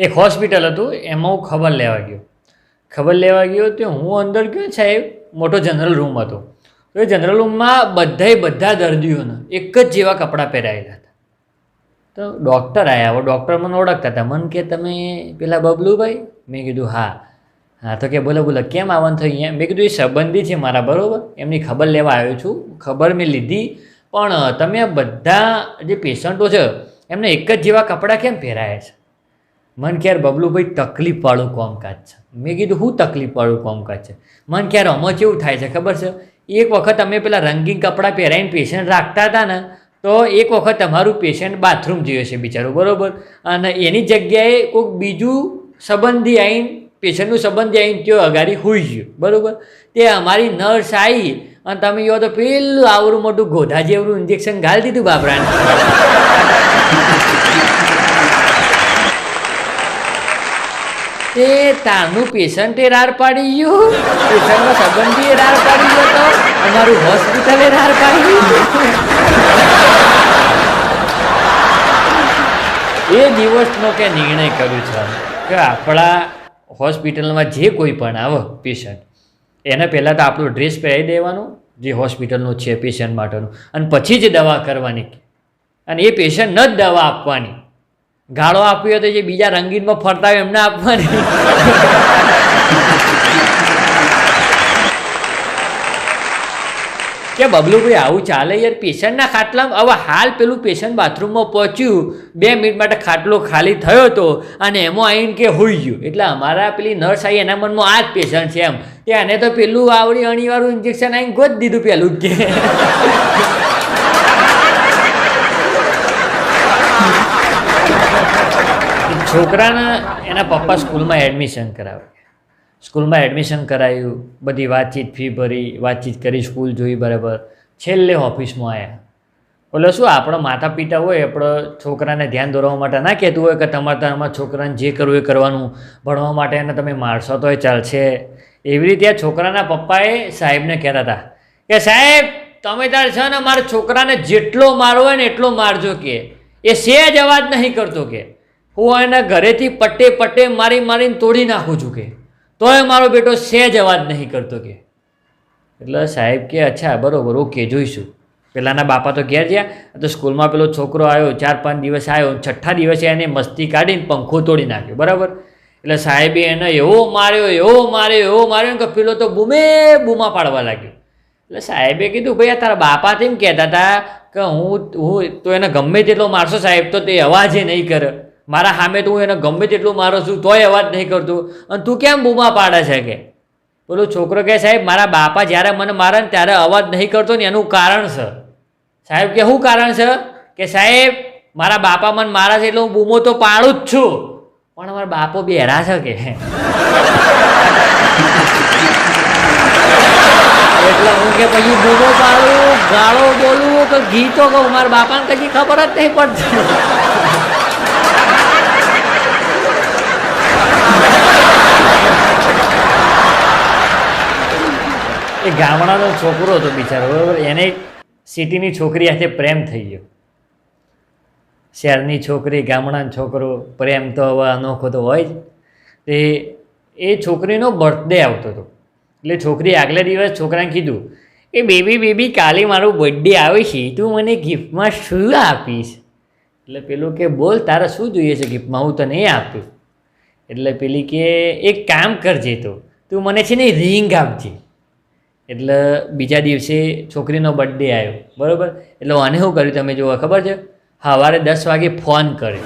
એક હોસ્પિટલ હતું, એમાં હું ખબર લેવા ગયો. ખબર લેવા ગયો તો હું અંદર ગયો છે સાહેબ, મોટો જનરલ રૂમ હતો. તો એ જનરલ રૂમમાં બધાય બધા દર્દીઓને એક જ જેવા કપડાં પહેરાયેલા હતા. તો ડૉક્ટર આવ્યા હવે ડૉક્ટર મને ઓળખતા હતા. મને કે, તમે પેલા બબલુભાઈ? મેં કીધું, હા. હા, તો કે, બોલો બોલો, કેમ આવવાનું થયું અહીંયા? મેં કીધું, એ સંબંધી છે મારા, બરાબર? એમની ખબર લેવા આવ્યો છું. ખબર મેં લીધી, પણ તમે બધા જે પેશન્ટો છે, એમને એક જ જેવા કપડાં કેમ પહેરાયા છે? મન ક્યાર બબલુભાઈ તકલીફવાળું કામકાજ છે? મેં કીધું શું તકલીફવાળું કામકાજ છે? મન ક્યાર આમાં કેવું થાય છે ખબર છે? એક વખત અમે પેલા રંગીન કપડાં પહેરાવીને પેશન્ટ રાખતા હતા ને, તો એક વખત તમારું પેશન્ટ બાથરૂમ જઈએ છે બિચારું, બરાબર? અને એની જગ્યાએ કોઈક બીજું સંબંધી આવીને પેશન્ટનું સંબંધી આવીને ત્યાં અગાડી હોઈ ગયું, બરાબર? તે અમારી નર્સ આવી અને તમે કહો તો પેલું આવડું મોટું ગોધા જેવડું ઇન્જેક્શન ગાળી દીધું બાબરાને તે તારનું પેશન્ટ એ રાર પાડી ગયું. પેશન્ટનો સંબંધી એ રાર પાડી ગયો અમારું હોસ્પિટલ એ રાર પાડી ગયું. એ દિવસનો કે નિર્ણય કર્યું છે કે આપણા હોસ્પિટલમાં જે કોઈ પણ આવે પેશન્ટ, એને પહેલાં તો આપણો ડ્રેસ પહેરાવી દેવાનો, જે હોસ્પિટલનો છે પેશન્ટ માટેનું, અને પછી જ દવા કરવાની. અને એ પેશન્ટને જ દવા આપવાની. ગાળો આપ્યો હોય તો જે બીજા રંગીનમાં ફરતા હોય એમને આપવાની. કે બબલુભાઈ, આવું ચાલે યાર, પેશન્ટના ખાટલામાં હવે હાલ પેલું પેશન્ટ બાથરૂમમાં પહોંચ્યું, બે મિનિટ માટે ખાટલો ખાલી થયો હતો અને એમાં આવીને કે હોઈ ગયું. એટલે અમારા પેલી નર્સ આવી એના મનમાં આ જ પેશન્ટ છે એમ. કે આને તો પેલું આવડી અણીવાળું ઇન્જેક્શન આવીને ગોત દીધું પેલું કે. છોકરાને એના પપ્પા સ્કૂલમાં એડમિશન કરાવે. સ્કૂલમાં એડમિશન કરાવ્યું બધી વાતચીત ફી ભરી, વાતચીત કરી, સ્કૂલ જોઈ બરાબર. છેલ્લે ઓફિસમાં આવ્યા એટલે શું આપણો માતા પિતા હોય, આપણો છોકરાને ધ્યાન દોરવા માટે ના કહેતું હોય કે તમારે તમારા છોકરાને જે કરવું એ કરવાનું, ભણવા માટે એને તમે મારશો તો એ ચાલશે. એવી રીતે આ છોકરાના પપ્પાએ સાહેબને કહેતા હતા કે, સાહેબ, તમે તાર છે ને, મારા છોકરાને જેટલો મારવો હોય ને એટલો મારજો કે. એ સેજ અવાજ નહીં કરતો કે. હું એના ઘરેથી પટ્ટે પટ્ટે મારી મારીને તોડી નાખું છું કે. તોય મારો બેટો સહેજ અવાજ નહીં કરતો કે. એટલે સાહેબ કે, અચ્છા, બરાબર, ઓકે, જોઈશું. પેલાના બાપા તો ઘેર ગયા તો સ્કૂલમાં પેલો છોકરો આવ્યો, ચાર પાંચ દિવસ આવ્યો છઠ્ઠા દિવસે એને મસ્તી કાઢીને પંખો તોડી નાખ્યો, બરાબર? એટલે સાહેબે એને એવો માર્યો એવો માર્યો એવો માર્યો, કે પેલો તો બૂમે બૂમા પાડવા લાગ્યો. એટલે સાહેબે કીધું, ભાઈ, આ તારા બાપા તેમ કહેતા હતા કે હું હું, તો એને ગમે તેટલો મારશો સાહેબ, તો તે અવાજે નહીં કરે. મારા સામે તો હું એને ગમે તેટલું મારું છું, તોય અવાજ નહીં કરતું. અને તું કેમ બૂમા પાડે છે કે? પેલો છોકરો કહે સાહેબ, મારા બાપા જ્યારે મને મારે ને ત્યારે અવાજ નહીં કરતો ને એનું કારણ છે. સાહેબ, કે શું કારણ છે? કે, સાહેબ, મારા બાપા મને મારા છે એટલે હું બૂમો તો પાડું જ છું. પણ મારા બાપો બેરા છે કે? એટલે હું કે પછી બૂમો પાડું, ગાળો બોલવું કે ગીતો કહું મારા બાપાને કદી ખબર જ નહીં પડતી. એ ગામડાનો છોકરો હતો બિચારો, બરાબર? એને સિટીની છોકરી સાથે પ્રેમ થઈ ગયો. શહેરની છોકરી, ગામડાનો છોકરો, પ્રેમ તો હવે અનોખો તો હોય જ. તે, એ છોકરીનો બર્થડે આવતો હતો. એટલે છોકરી આગલા દિવસ છોકરાને કીધું, એ બેબી બેબી, કાલે મારો બર્થડે આવે છે, તું મને ગિફ્ટમાં શું આપીશ? એટલે પેલું કે, બોલ, તારે શું જોઈએ છે ગિફ્ટમાં હું તને એ આપીશ. એટલે પેલી કે, એક કામ કરજે તો, તું મને છે ને રિંગ આપજે. એટલે બીજા દિવસે છોકરીનો બર્થડે આવ્યો. બરાબર? એટલે આને શું કર્યું તમે જુઓ, ખબર છે? સવારે દસ વાગે ફોન કર્યો.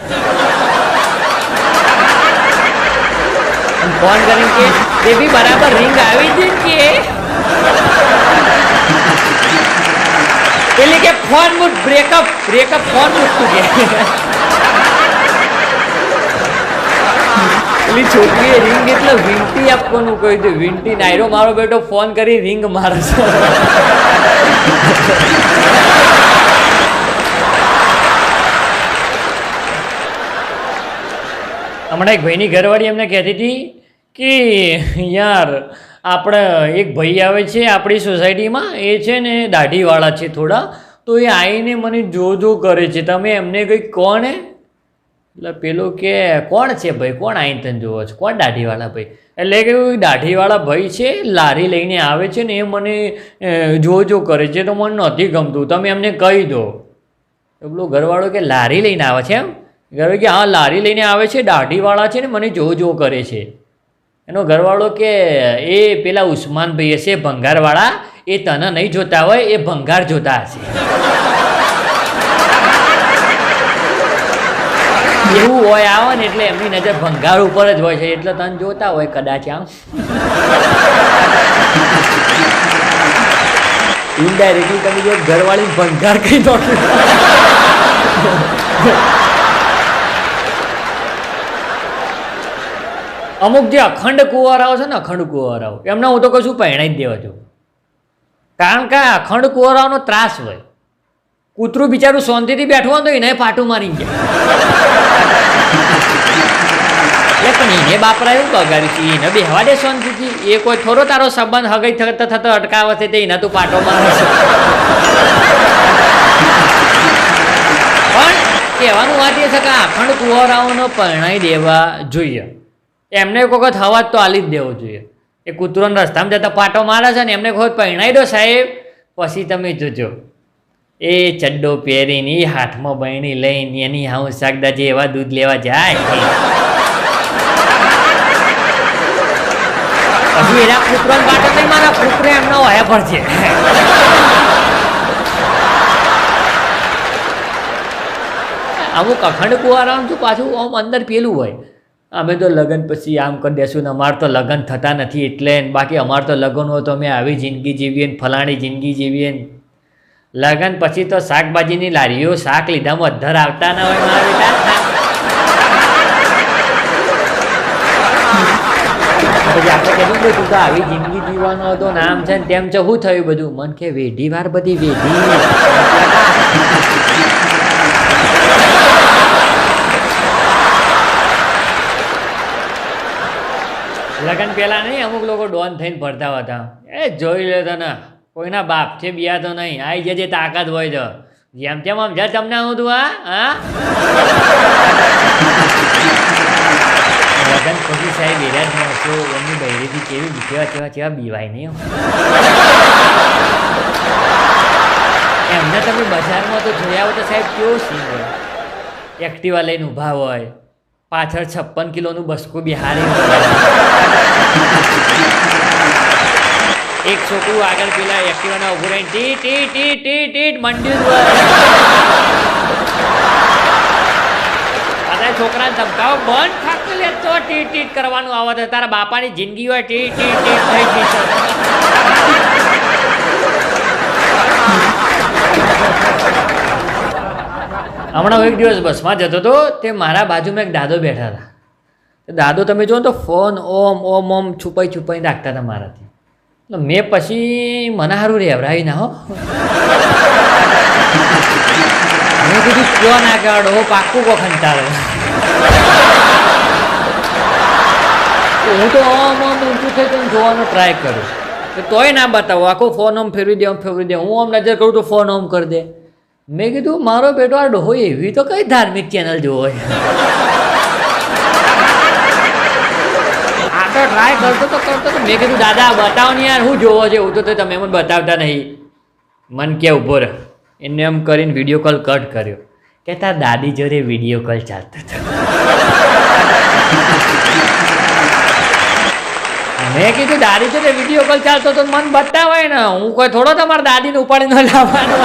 ફોન કરીને કે, બેબી, બરાબર રિંગ આવી છે કે? એટલે કે ફોન મૂટ બ્રેકઅપ બ્રેકઅપ ફોન મૂકતું કે. પેલી છોકરીએ રિંગ એટલે વિંટી આપવાનું કહ્યું છે. વિંટી નાયરો મારો બેટો ફોન કરી રિંગ મારશે હમણાં એક ભાઈની ઘરવાળી એમને કહેતી હતી કે, યાર આપણે એક ભાઈ આવે છે આપણી સોસાયટીમાં. એ છે ને દાઢીવાળા છે થોડા. તો એ આવીને મને જો જો કરે છે. તમે એમને કંઈક કોણ એટલે પેલું કે કોણ છે ભાઈ? કોણ આઈને તને જોવો છો? કોણ દાઢીવાળા ભાઈ? એટલે કે દાઢીવાળા ભાઈ છે, લારી લઈને આવે છે ને એ મને જોજો કરે છે તો મને નથી ગમતું. તમે એમને કહી દો. પેલો ઘરવાળો કે, લારી લઈને આવે છે એમ? ઘરવાળો કે, હા, લારી લઈને આવે છે, દાઢીવાળા છે ને મને જો જો કરે છે. એનો ઘરવાળો કે, એ પેલા ઉસ્માનભાઈ હશે, ભંગારવાળા. એ તને નહીં જોતા હોય, એ ભંગાર જોતા હશે. એવું હોય આવે ને એટલે એમની નજર ભંગાર ઉપર જ હોય છે. એટલે તને જોતા હોય કદાચ આમ. ઇનડાયરેક્ટલી તમે જો ઘરવાળી ભંગાર કઈ અમુક જે અખંડ કુંવારાઓ છે ને અખંડ કુંવારાઓ, એમને હું તો કશું પહેણાઈ જ દેવા છું કારણ કે અખંડ કુંવારાઓનો ત્રાસ હોય. કૂતરું બિચારું શાંતિથી બેઠું હોય તો એને પાટું મારી ગયા. એટલે પણ એને બાપરા એવું બગાડ્યું છે એને બેહવા દે શાંતિથી. એ કોઈ થોડો તારો સંબંધ હગઈ થતો થતો અટકાવે છે તે એના તું પાટો મારે પણ કહેવાનું વાત એ છે કે આખંડ કુંવરાઓનો પરણાઈ દેવા જોઈએ. એમને એક વખત હવા તો આલી જ દેવો જોઈએ. એ કૂતરોને રસ્તામાં જતા પાટો મારે છે ને એમને એક પરણાઈ દો સાહેબ, પછી તમે જોજો. એ ચડ્ડો પહેરીને એ હાથમાં બહેણી લઈને એની હાઉ શાકદાજી એવા દૂધ લેવા જાય. પછી એના કૂતરો બાટો નહીં મારા કૂતરો એમનો વાયા પણ છે. અમુક અખંડ કુવારાનું તો પાછું આમ અંદર પેલું હોય. અમે તો લગ્ન પછી આમ કરી દેશું ને અમારે તો લગ્ન થતા નથી એટલે બાકી અમારે તો લગ્ન હોય તો અમે આવી જિંદગી જીવીએ ને ફલાણી જિંદગી જીવીએ ને. લગ્ન પછી તો શાકભાજીની લારીઓ શાક લીધામાં અધર આવતા ના હોય મારા પછી આપણે કીધું કે આવી જિંદગી જીવવાનો હતો નામ છે ને તેમ છે, શું થયું બધું? મન કે વેઢી વાર બધી વેઢી. લગન પહેલા નહીં, અમુક લોકો ડોન થઈને ફરતા હતા. એ જોઈ લે તને. કોઈના બાપ છે બિયા તો નહીં. આઈ જજે તાકાત હોય તો જેમ તેમ આમ જા, તમને હું? તું હા લગન પછી સાહેબ જ માણસો એમની બહેરીથી કેવી કેવા કેવા કેવા બીવાય નહીં એમને તમે બજારમાં તો જોયા હોય તો સાહેબ કેવો સીન હોય? એક્ટિવા લઈને ઊભા હોય. પાછળ છપ્પન કિલોનું બસકું બિહારી હોય. એક છોકરું આગળ પેલા એક્ટિવાના ઊભું રહીને ટી ટી ટી ટી ટી મંડ્યું અને છોકરાને ધમકાવો, બંધ થાકતું લે તો ટી ટીટ કરવાનું આવે છે તારા બાપાની જિંદગી હોય ટી ટી ટીટ થઈ ગઈ હમણાં એક દિવસ બસમાં જતો હતો, તે મારા બાજુમાં એક દાદો બેઠા હતા. દાદો તમે જુઓ તો ફોન ઓમ ઓમ ઓમ, છુપાઈ છુપાઈ રાખતા હતા મારાથી. મેં પછી મને સારું રેવરાવી ના હો. મેં કીધું, કયો ના કાઢો પાકું કો ખંતાળે તો હું તો આમ આમ ઊંચું થઈ તો જોવાનો ટ્રાય કરું કે તોય ના બતાવો, આખો ફોન આમ ફેરવી દે, આમ ફેરવી દે. હું આમ નજર કરું તો ફોન આમ કરી દે. મેં કીધું, મારો બેટો આ ડોહો એવી તો કઈ ધાર્મિક ચેનલ જોવો છે આ તો ટ્રાય કરતો તો કરતો તો મેં કીધું, દાદા, બતાવો ને યાર, હું જોવો છે એવું તો તમે મને બતાવતા નહીં. મન કે ઊભો રહે. એને એમ કરીને વીડિયો કોલ કટ કર્યો. કે તાર દાદી જોડે વીડિયો કોલ ચાલતો હતો. મેં કીધું, દાદી જોડે વીડિયો કોલ ચાલતો તો મન બતાવાય ને. હું કોઈ થોડો તમારા દાદીને ઉપાડીને લાવવાનો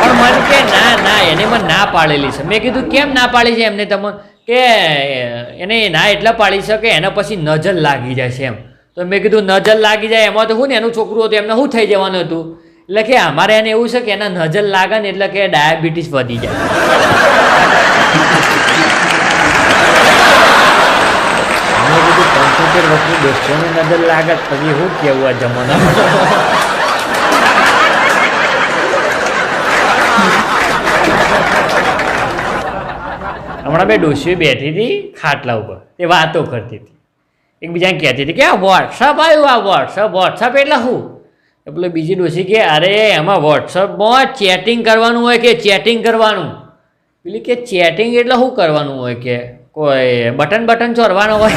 પણ મન કે ના ના એને મને ના પાડેલી છે. મેં કીધું, કેમ ના પાડી છે? એમને તમે કે, એને ના એટલા પાડી છે કે એના પછી નજર લાગી જાય છે એમ. તો મેં કીધું, નજર લાગી જાય એમાં તો શું ને એનું છોકરું હતું, એમને શું થઈ જવાનું હતું? એટલે કે, અમારે એને એવું છે કે એના નજર લાગે ને એટલે કે ડાયાબિટીસ વધી જાય. પંચોતેર વર્ષની દોસ્તોને નજર લાગે પછી શું કેવું આ જમાનામાં? હમણાં બે ડોશીઓ બેઠી હતી ખાટલા ઉપર. એ વાતો કરતી હતી. એકબીજાને કહેતી હતી કે આ વોટ્સઅપ આવ્યું, આ વોટ્સઅપ વોટ્સઅપ એટલે શું? એટલે બીજી ડોસી કે, અરે, એમાં વોટ્સઅપમાં ચેટિંગ કરવાનું હોય કે ચેટિંગ કરવાનું? પેલી કે ચેટિંગ એટલે શું કરવાનું હોય કે? કોઈ બટન બટન ચોરવાનો હોય?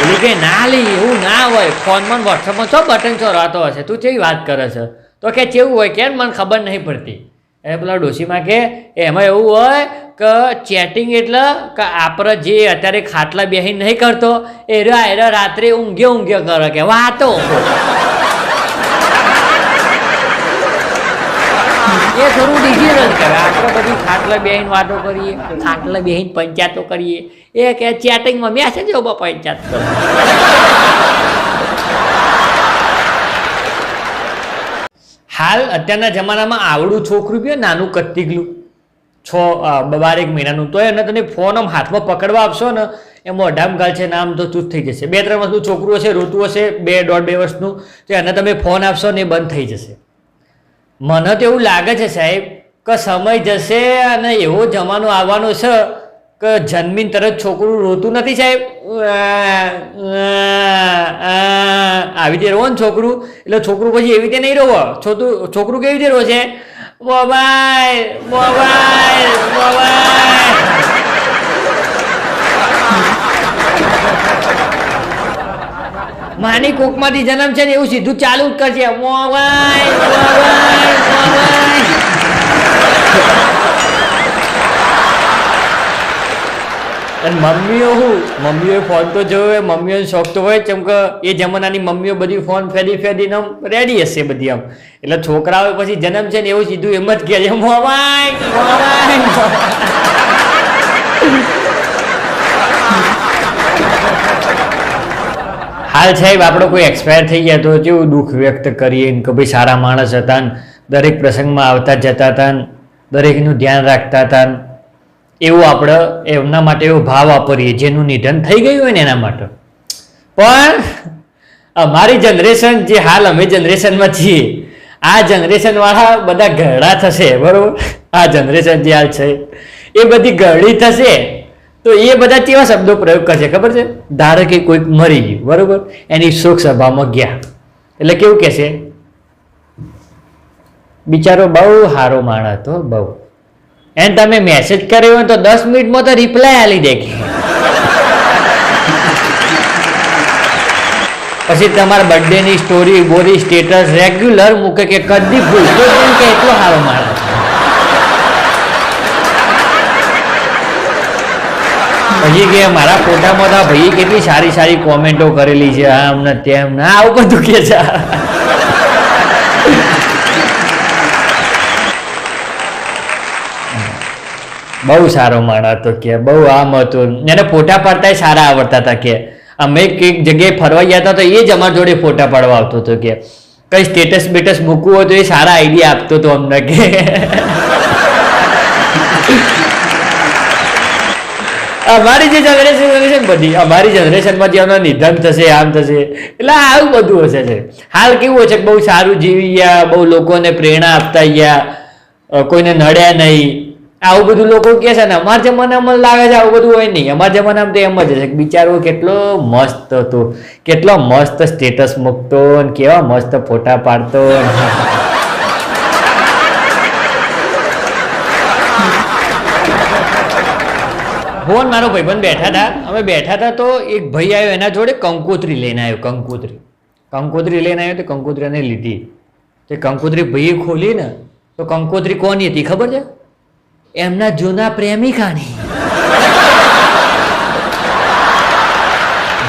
પેલી કે, ના લી, એવું ના હોય. ફોનમાં વોટ્સઅપમાં છો બટન ચોરવાતો હશે? તું કેવી વાત કરે છે? તો કે કેવું હોય કે? મને ખબર નહીં પડતી. એ પેલા ડોશીમાં કે એમાં એવું હોય કે ચેટિંગ એટલે કે આપણે જે અત્યારે ખાટલા બેહીને નહીં કરતો, એ રહ્યો રાત્રે ઊંઘે ઊંઘ્યો કરે કે વાતો. એ થોડું ડિજિટલ કરે આપણે બધી ખાટલા બેહીને વાતો કરીએ, ખાટલા બેહીને પંચાયતો કરીએ. એ કે ચેટિંગમાં મેસેજ ઊભા પંચાયત હાલ અત્યારના જમાનામાં આવડું છોકરું બી નાનું કત્તીગલું છ બાર બારેક મહિનાનું. તો એને તને ફોન આમ હાથમાં પકડવા આપશો ને એ મોઢામ ગાલ છે નામ તો ચૂત થઈ જશે. બે, ત્રણ વર્ષનું છોકરું હશે રોતું હશે, બે, દોઢ, બે વર્ષનું તો એને તમે ફોન આપશો ને એ બંધ થઈ જશે. મને તો એવું લાગે છે સાહેબ, કે સમય જશે અને એવો જમાનો આવવાનો છે કે જન્મીન તરત છોકરું રોતું નથી સાહેબ? આવી રીતે રહો ને છોકરું. એટલે છોકરું પછી એવી રીતે નહીં રોવો. છોકરું છોકરું કેવી રીતે રોશે? Mobile mobile mobile. માની કોકમાંથી જન્મ છે ને એવું સીધું ચાલુ જ કરશે. Mobile mobile mobile. અને મમ્મીઓ શું મમ્મીઓએ ફોન તો જોયો હોય, મમ્મીઓને શોખ તો હોય કેમ કે એ જમાનાની મમ્મીઓ બધી ફોન ફેરી ફેરીને આમ રેડી હશે બધી આમ. એટલે છોકરાઓ પછી જન્મ છે ને એવું સીધું એમ જ કહે છે હાલ સાહેબ, આપણો કોઈ એક્સપાયર થઈ ગયા તો કેવું દુઃખ વ્યક્ત કરીએ કે ભાઈ સારા માણસ હતા દરેક પ્રસંગમાં આવતા જતા હતા દરેકનું ધ્યાન રાખતા હતા એવું આપણે એમના માટે એવો ભાવ વાપરીએ, જેનું નિધન થઈ ગયું હોય ને એના માટે. પણ અમારી જનરેશન જે હાલ અમે જનરેશનમાં છીએ, આ જનરેશન વાળા બધા ઘરડા થશે, બરોબર? આ જનરેશન જે હાલ છે, એ બધી ગરડી થશે, તો એ બધા કેવા શબ્દો પ્રયોગ કરશે, ખબર છે? ધારો કે કોઈક મરી ગયું, બરોબર? એની શોક સભામાં ગયા. એટલે કેવું કહેશે? બિચારો બહુ સારો માણસ હતો, બહુ. એને તમે મેસેજ કર્યો હોય તો દસ મિનિટમાં તો રિપ્લાય આલી દે પછી તમારા બર્થડેની સ્ટોરી બોરી સ્ટેટસ રેગ્યુલર મૂકે કે કદી ભૂલતો કે એટલો સારો માણસ. પછી કે મારા ફોટામાં તો ભાઈ કેટલી સારી સારી કોમેન્ટો કરેલી છે, આમ ને તેમ ને. આવું બધું કે છે. બહુ સારો માણસ હતો કે, બહુ આમ હતું. એને ફોટા પાડતા સારા આવડતા હતા કે, અમે કંઈક જગ્યાએ ફરવા ગયા હતા તો એ જ અમારા જોડે ફોટા પાડવા આવતો હતો કે, કઈ સ્ટેટસ બેટસ મૂકવું હોય તો એ સારા આઈડિયા આપતો હતો અમને કે. અમારી જે જનરેશન છે બધી, અમારી જનરેશનમાં જે એમના નિધન થશે, આમ થશે, એટલે આવું બધું હશે છે. હાલ કેવું હશે બહુ સારું જીવી ગયા, બહુ લોકોને પ્રેરણા આપતા ગયા કોઈને નડ્યા નહીં. આવું બધું લોકો કહે છે ને, અમારા જમાનામાં મને લાગે છે આવું બધું હોય નહીં. અમારા જમાનામાં તો એમ જ હશે બિચારો કેટલો મસ્ત હતો. કેટલો મસ્ત સ્ટેટસ મૂકતો ને કેવા મસ્ત ફોટા પાડતો. ફોન મારો ભાઈબંધ બેઠા હતા. અમે બેઠા હતા તો એક ભાઈ આવ્યો એના જોડે કંકોત્રી લઈને આવ્યો, કંકોત્રી. કંકોત્રી લઈને આવ્યો તો કંકોત્રી લીધી. તે કંકોત્રી ભાઈએ ખોલી ને, તો કંકોત્રી કોની હતી ખબર છે? એમના જૂના પ્રેમિકાની.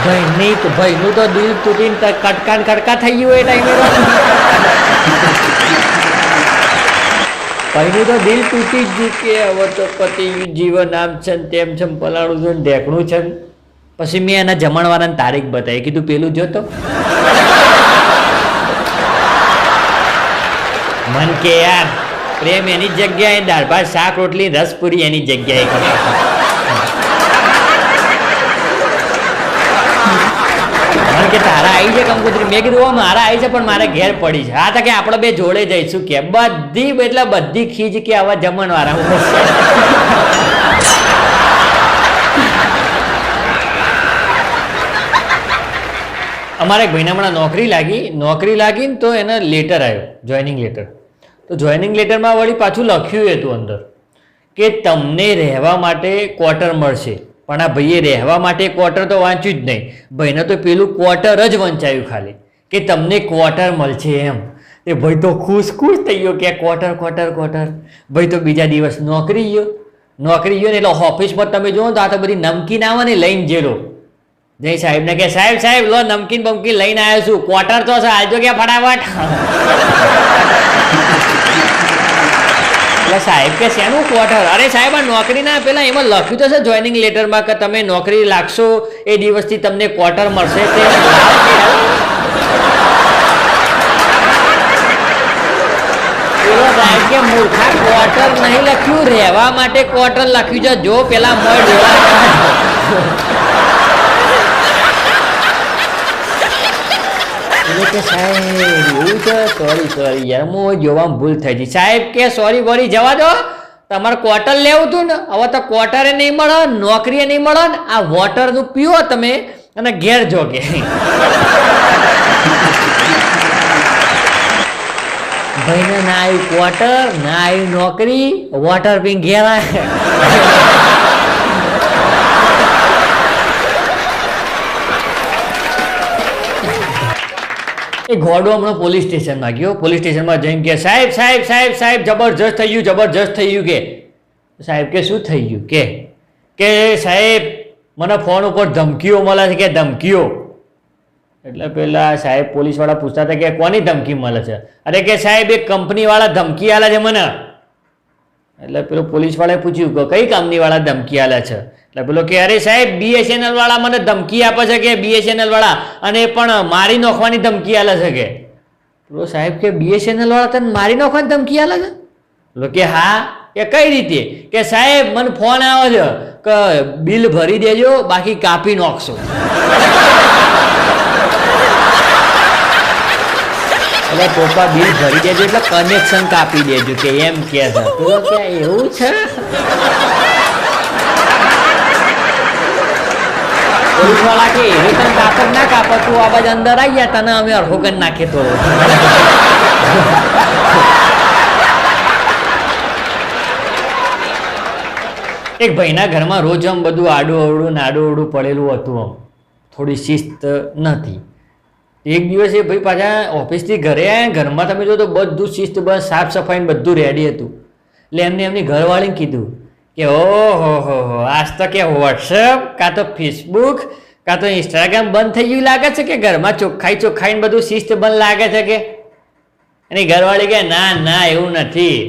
ભાઈની તો ભાઈનું તો દિલ તૂટીને કટકાન કટકા ને થઈ ગયું એ ટાઈમે ભાઈનું તો દિલ તૂટી જ ગયું કે હવે તો પતિ જીવન આમ છે ને તેમ છે ને પલાણું છે ને ઢેકણું છે ને. પછી મેં એના જમણવાળાની તારીખ બતાવી. કીધું, પેલું જોતો મન કે, યાર પ્રેમ એની જગ્યાએ દાળ ભાત શાક, રોટલી, રસપુરી એની જગ્યાએ કરે. તારા આવી છે કંકોત્રી? મેં કીધું મારા મારે ઘેર પડી છે. કે બધી, એટલે બધી ખીજ કે આવા જમણવાળા અમારે એક નોકરી લાગી. નોકરી લાગી ને તો એને લેટર આવ્યો જોઈનિંગ લેટર તો જોઈનિંગ લેટરમાં વળી પાછું લખ્યું હતું અંદર કે તમને રહેવા માટે ક્વાર્ટર મળશે. પણ આ ભાઈએ રહેવા માટે ક્વાર્ટર તો વાંચ્યું જ નહીં. ભાઈને તો પેલું ક્વાર્ટર જ વંચાયું ખાલી. કે તમને ક્વાર્ટર મળશે એમ. એ ભાઈ તો ખુશ ખુશ થઈ ગયો કે ક્વાર્ટર ક્વાર્ટર ક્વાર્ટર ભાઈ તો બીજા દિવસ નોકરી ગયો. નોકરી ગયો ને એટલે ઓફિસમાં તમે જુઓ તો આ તો બધી નમકીન આવે ને લઈને જેલો. જય સાહેબને કે સાહેબ સાહેબ, લો નમકીન બમકીન લઈને આવ્યો છું. ક્વાર્ટર તો છે આજો કે ફટાફટ. એટલે સાહેબ કે શેનું ક્વાર્ટર અરે સાહેબ, આ નોકરીના પેલા એમાં લખ્યું તો છે જોઈનિંગ લેટરમાં કે તમે નોકરી લાગશો, એ દિવસથી તમને ક્વાર્ટર મળશે તે કે મૂર્ખા ક્વાર્ટર નહીં લખ્યું, રહેવા માટે ક્વાર્ટર લખ્યું છે. જો પેલા મળ કે સાહેબ, એવું છે સોરી સોરી યાર, હું જોવામાં ભૂલ થઈ ગઈ. સાહેબ, કે સોરી બોરી જવા દો. તમારે ક્વાર્ટર લેવું હતું ને. હવે તો ક્વાર્ટરે નહીં મળે નોકરીએ નહીં મળે ને. આ વોટરનું પીવો તમે અને ઘેર જો કે ભાઈને ના આવ્યું ક્વાર્ટર ના આવી નોકરી વોટર પી ઘેર એ ઘોડો હમણાં પોલીસ સ્ટેશનમાં ગયો. પોલીસ સ્ટેશનમાં જઈને કે, સાહેબ સાહેબ સાહેબ સાહેબ, જબરજસ્ત થઈ ગયું, જબરજસ્ત થઈ ગયું. કે, સાહેબ, કે શું થઈ ગયું? કે કે સાહેબ, મને ફોન ઉપર ધમકીઓ મળે છે. કે, ધમકીઓ? એટલે પેલા સાહેબ પોલીસવાળા પૂછતા હતા કે, કોની ધમકી મળે છે? અરે કે સાહેબ, એક કંપનીવાળા ધમકી આલે છે મને. એટલે પેલો પોલીસવાળાએ પૂછ્યું કે, કઈ કંપનીવાળા ધમકી આલે છે? એટલે બોલો કે, અરે સાહેબ બીએસએનએલ વાળા મને ધમકી આપે છે કે બીએસએનએલ વાળા? અને પણ મારી નાખવાની ધમકી આલે છે કે? બોલો, સાહેબ, કે બીએસએનએલ વાળા તને મારી નાખવાની ધમકી આલે છે? બોલો કે, હા. કે કઈ રીતે? કે, સાહેબ, મને ફોન આવે છે કે બિલ ભરી દેજો, બાકી કાપી નાખશો. એટલે પપ્પા, બિલ ભરી દેજો એટલે કનેક્શન કાપી દેજો કે એમ કે છે. એવું છે? પોલીસવાળા કે એ તને કાપડ ના કાપડ તું આ અંદર આવી ગયા તને અમે અડધો કરી નાખીએ એક ભાઈના ઘરમાં રોજ આમ બધું આડું અવડું ને આડું અવડું પડેલું હતું આમ. થોડી શિસ્ત નથી એક દિવસ એ ભાઈ પાછા ઓફિસથી ઘરે આવ્યા ઘરમાં તમે જો તો બધું શિસ્ત બસ સાફ સફાઈ બધું રેડી હતું. એટલે એમને એમની ઘરવાળીને કીધું કે ઓહો, હો હો આજ તો કે વોટ્સઅપ કાં તો ફેસબુક કાં તો ઇન્સ્ટાગ્રામ બંધ થઈ ગયું લાગે છે કે ઘરમાં ચોખ્ખાઈ ચોખ્ખાઈને બધું શિસ્ત બંધ લાગે છે કે? એની ઘરવાળી કે ના ના, એવું નથી.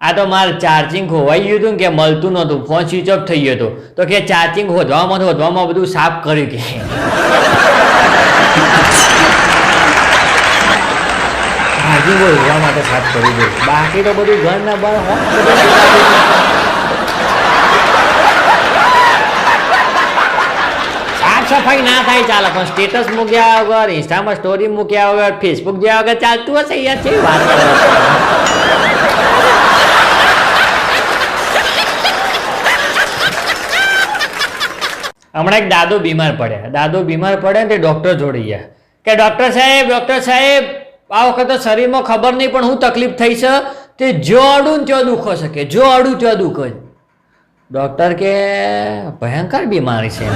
આ તો મારે ચાર્જિંગ ખોવાઈ ગયું હતું કે મળતું નહોતું ફોન સ્વિચ ઓફ થઈ ગયો હતો. તો કે ચાર્જિંગ હોધવામાં હોધવામાં બધું સાફ કર્યું કે. ચાર્જિંગ હોધવા માટે સાફ કરી દઉં બાકી તો બધું ઘર ના બહાર હોત સાફ સફાઈ ના થાય, ચાલે પણ સ્ટેટસ મૂક્યા વગર ઇન્સ્ટામાં સ્ટોરી મૂક્યા વગર ફેસબુક જ્યાં વગર ચાલતું હશે યાર છે વાત હમણાં એક દાદો બીમાર પડ્યા. દાદો બીમાર પડે તે ડૉક્ટર જોડી ગયા. કે ડૉક્ટર સાહેબ ડૉક્ટર સાહેબ, આ વખત શરીરમાં ખબર નહીં પણ હું તકલીફ થઈ છે. તે જો અડું ને ત્યાં દુખો શકે જો અડું ત્યાં દુખો છે. ડૉક્ટર કે ભયંકર બીમારી છે.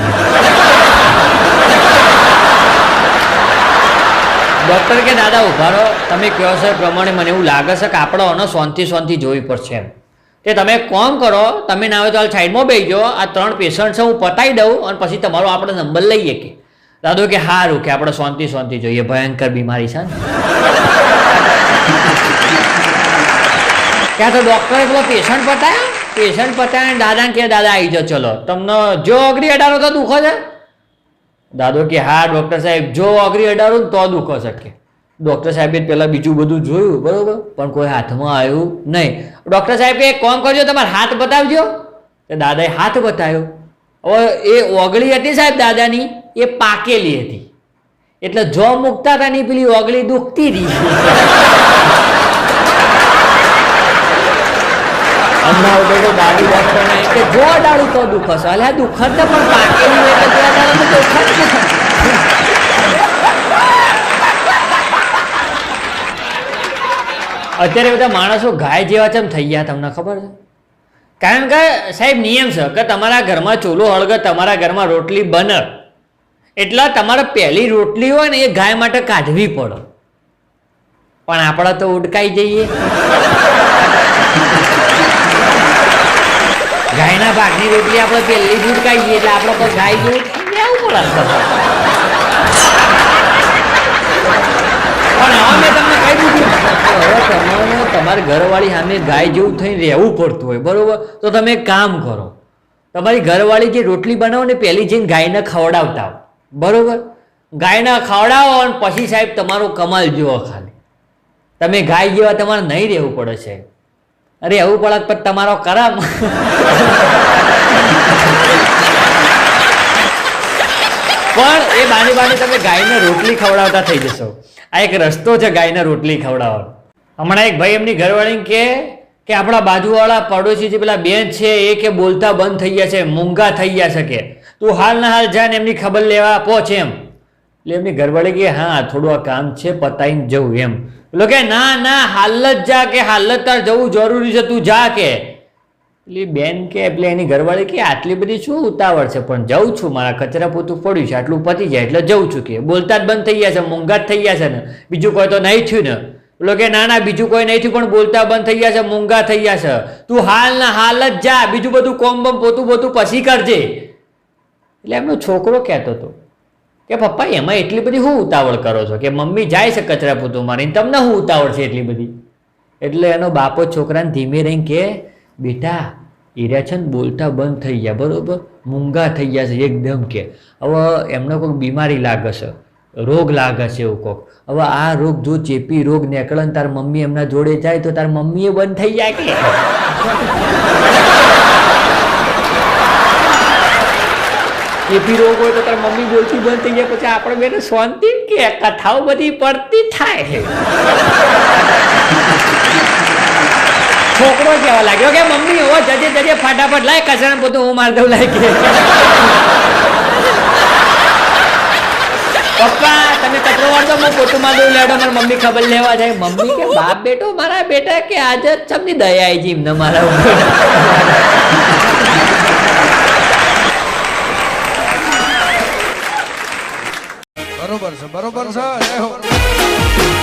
ડૉક્ટર કે દાદા ઊભા રહો તમે કહો છો પ્રમાણે મને એવું લાગે છે કે આપણો અને સોનથી સોનથી જોવી પડશે તે તમે કોમ કરો તમે ના હોય તો હાલ સાઈડમાં બેસજો આ ત્રણ પેશન્ટ છે હું પતાવી દઉં અને પછી તમારો આપણે નંબર લઈએ કે દાદો કે સારું કે આપણે શાંતિ શાંતિ જોઈએ ભયંકર બીમારી છે ક્યાં તો ડૉક્ટરે પેલો પેશન્ટ પતાયો પેશન્ટ પતાય દાદાને કે દાદા આવી જાઓ, ચલો. તમને જો અઘરી અડાડો તો દુખો છે દાદો કે હા ડૉક્ટર સાહેબ, જો અઘરી અઢારો ને તો દુખો શકે ડૉક્ટર સાહેબે પહેલાં બીજું બધું જોયું, બરોબર? પણ કોઈ હાથમાં આવ્યું નહીં. ડૉક્ટર સાહેબ એક કોમ કરજો, તમારે હાથ બતાવજો. તો દાદાએ હાથ બતાવ્યો. હવે એ ઓગળી હતી સાહેબ દાદાની, એ પાકેલી હતી. એટલે જો મૂકતા હતા ની પેલી ઓગળી દુખતી હતી હમણાં ઉભે તો દાઢી જો દાડું તો દુખશે અલ્યા દુખત ને પણ અત્યારે બધા માણસો ગાય જેવા ચમ થઈ ગયા તમને ખબર છે? કારણ કે, સાહેબ, નિયમ છે કે તમારા ઘરમાં ચોલો હળગત તમારા ઘરમાં રોટલી બનર એટલા તમારે પહેલી રોટલી હોય ને એ ગાય માટે કાઢવી પડે. પણ આપણા તો ઉડકાઈ જઈએ. ગાયના ભાગની રોટલી આપણે પહેલી દૂધ જઈએ એટલે આપણે તો ગાય જેવું થઈ જવું પડે પણ હવે મેં તમને કહી દીધું તમારે તમારી ઘરવાળી સામે ગાય જેવું થઈને રહેવું પડતું હોય બરોબર? તો તમે કામ કરો તમારી ઘરવાળી જે રોટલી બનાવો ને પહેલી જઈને ગાયને ખવડાવતા. બરોબર? ગાયને ખવડાવો અને પછી સાહેબ તમારો કમાલ જુઓ ખાલી. તમે ગાય જેવા તમારે નહીં રહેવું પડે છે અરે એવું પડત પણ તમારો કરમ. પણ એ બાની બાની તમે ગાયને રોટલી ખવડાવતા થઈ જશો. આ એક રસ્તો છે ગાયને રોટલી ખવડાવવાનો. હમણાં એક ભાઈ એમની ઘરવાળીને કે કે આપણા બાજુવાળા પડોશી જે પેલા બેન છે એ કે બોલતા બંધ થઈ ગયા છે, મૂંગા થઈ ગયા છે કે. તું હાલ ના હાલ જા ને એમની ખબર લેવા પહોંચ એમ. એટલે એમની ઘરવાળી કે, હા, થોડું આ કામ છે પતાવીને જવું એમ. પેલો કે, ના ના હાલ જ જા કે હાલ જ તાર જવું જરૂરી છે, તું જા કે. એટલે બેન કે, એટલે એની ઘરવાળી કે, આટલી બધી શું ઉતાવળ છે? પણ જઉં છું, મારા કચરા પોતું પડ્યું છે, આટલું પતી જાય, એટલે જઉં છું કે. બોલતા જ બંધ થઈ ગયા છે મોંઘા જ થઈ ગયા છે ને. બીજું કોઈ તો નહીં થયું ને. એટલે કે, ના ના, બીજું કોઈ નહીં થયું, પણ બોલતા બંધ થઈ ગયા છે, મોંઘા થઈ ગયા છે. તું હાલ ના, હાલ જ જા, બીજું બધું કોમ બમ પોતું પોતું પછી કરજે. એટલે એમનો છોકરો કહેતો હતો કે પપ્પા, એમાં એટલી બધી શું ઉતાવળ કરો છો? કે મમ્મી જાય છે કચરા પૂતું મારીને તમને શું ઉતાવળ છે એટલી બધી? એટલે એનો બાપો છોકરાને ધીમે રહીને કે, બેટા એર્યા છે ને બોલતા બંધ થઈ ગયા, બરાબર? મૂંગા થઈ ગયા છે, એકદમ કે. હવે એમને કોઈક બીમારી લાગે છે, રોગ લાગે છે એવું કોક. હવે આ રોગ જો ચેપી રોગ નીકળે ને તાર મમ્મી એમના જોડે જાય તો તાર મમ્મીએ બંધ થઈ જાય કે? ચેપી રોગ હોય તો તારા મમ્મી બોલતી બંધ થઈ જાય પછી આપણે બેને શાંતિ કે, કથાઓ બધી પડતી થાય છોકરો કેવા લાગ્યો કે, મમ્મી ઓ જજે જજે, ફટાફટ લાય કચરા પોતે હું માર દઉં, લાય કે. પપ્પા, તમે કચરો વાળતો હું પોતું માર દઉં, લેડો, મારી મમ્મી ખબર લેવા જાય. મમ્મી કે, બાપ બેટો, મારા બેટા કે, આજે ચમની દયા આવી જીમ ને મારા બરોબર છે બરોબર છે